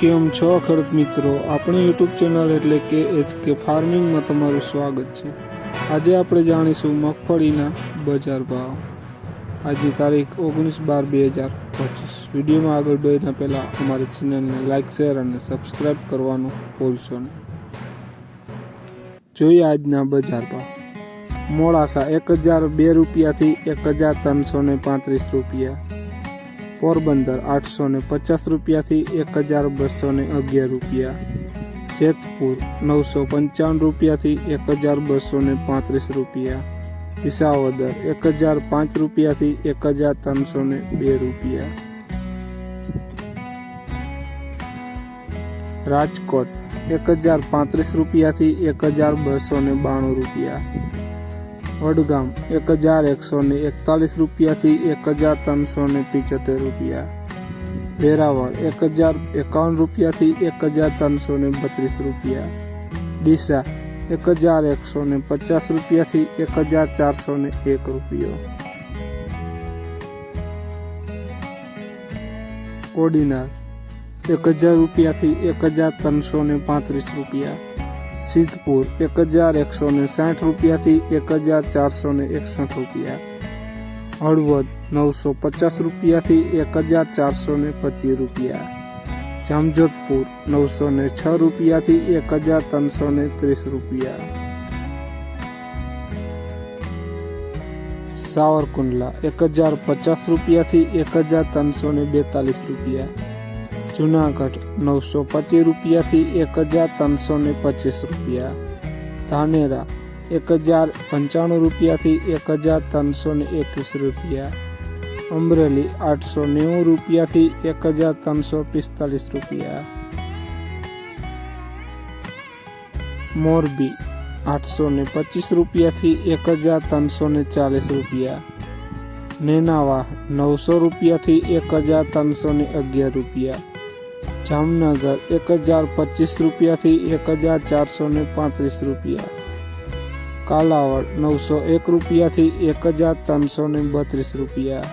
કેમ છો ખેડૂત મિત્રો? આપણી યુટ્યુબ ચેનલ એટલે કે એચ કે ફાર્મિંગમાં તમારું સ્વાગત છે. આજે આપણે જાણીશું મગફળીના બજાર ભાવ. આજની તારીખ ઓગણીસ બાર બે હજાર પચીસ. વિડીયોમાં આગળ બેના પહેલાં અમારી ચેનલને લાઇક શેર અને સબસ્ક્રાઈબ કરવાનું ભૂલશો નહીં. જોઈએ આજના બજાર ભાવ. મોડાસા એક હજાર બે રૂપિયાથી એક હજાર ત્રણસો પાંત્રીસ રૂપિયા. પોરબંદર આઠસો ને પચાસ રૂપિયાથી એક હજાર બસો ને અગિયાર રૂપિયા. જેતપુર નવસો પંચાવન રૂપિયાથી એક હજાર બસો ને પાંત્રીસ રૂપિયા. વિસાવદર એક હજાર પાંચ રૂપિયાથી એક હજાર ત્રણસો ને બે રૂપિયા. રાજકોટ એક હજાર પાંત્રીસ રૂપિયાથી એક હજાર બસો ને બાણું રૂપિયા. વડગામ એક હજાર એકસો ને એકતાલીસ રૂપિયાથી એક હજાર ત્રણસો ને પિચોતેર રૂપિયા વેરાવળ એક હજાર એકાવન રૂપિયાથી એક હજાર ત્રણસો ને બત્રીસ રૂપિયા ડીસા એક હજાર એકસો ને પચાસ રૂપિયાથી એક હજાર ચારસો ને એક રૂપિયો કોડીનાર એક હજાર રૂપિયાથી એક હજાર ત્રણસો ને પાંત્રીસ રૂપિયા સિદ્ધપુર એક હજાર એકસો ને સાઠ રૂપિયાથી એક હજાર ચારસો ને એકસઠ રૂપિયા હળવદ નવસો પચાસ રૂપિયાથી એક હજાર ચારસો ને પચીસ રૂપિયા જામજોધપુર નવસો ને છ રૂપિયાથી એક હજાર ત્રણસો ને ત્રીસ રૂપિયા સાવરકુંડલા એક હજાર પચાસ રૂપિયાથી એક હજાર ત્રણસો ને બેતાલીસ રૂપિયા જુનાગઢ નવસો પચીસ રૂપિયાથી એક હજાર ત્રણસો ને પચીસ રૂપિયા ધાનેરા એક હજાર પંચાણું રૂપિયાથી એક હજાર ત્રણસો ને એકવીસ રૂપિયા અમરેલી આઠસો નેવું રૂપિયાથી એક હજાર ત્રણસો પિસ્તાલીસ રૂપિયા મોરબી આઠસો ને પચીસ રૂપિયાથી એક હજાર ત્રણસો ને ચાલીસ રૂપિયા નેનાવા નવસો રૂપિયાથી એક હજાર ત્રણસો ને અગિયાર રૂપિયા જામનગર એક હજાર પચીસ રૂપિયાથી એક હજાર ચારસો ને પાંત્રીસ રૂપિયા. કાલાવડ નવસો એક રૂપિયાથી એક હજાર ત્રણસો ને બત્રીસ રૂપિયા.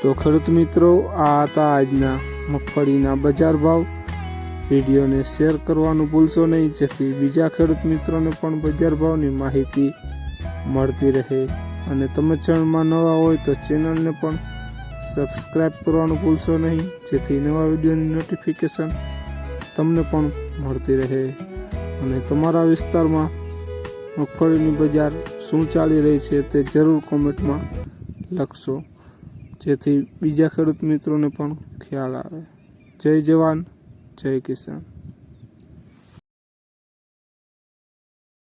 તો ખેડૂત મિત્રો, આ હતા આજના મગફળીના બજાર ભાવ. વિડીયોને શેર કરવાનું ભૂલશો નહીં, જેથી બીજા ખેડૂત મિત્રોને પણ બજાર ભાવની માહિતી મળતી રહે. અને તમે ચેનલમાં નવા હોય તો ચેનલને પણ સબસ્ક્રાઈબ કરવાનું ભૂલશો નહીં. જેથી નવા વિડીયોની નોટિફિકેશન તમને પણ મળતી રહે. અને તમારા વિસ્તારમાં મગફળીની બજાર શું ચાલી રહી છે તે જરૂર કોમેન્ટમાં લખશો. જેથી બીજા ખેડૂત મિત્રોને પણ ખ્યાલ આવે. જય જવાન, જય કિસાન.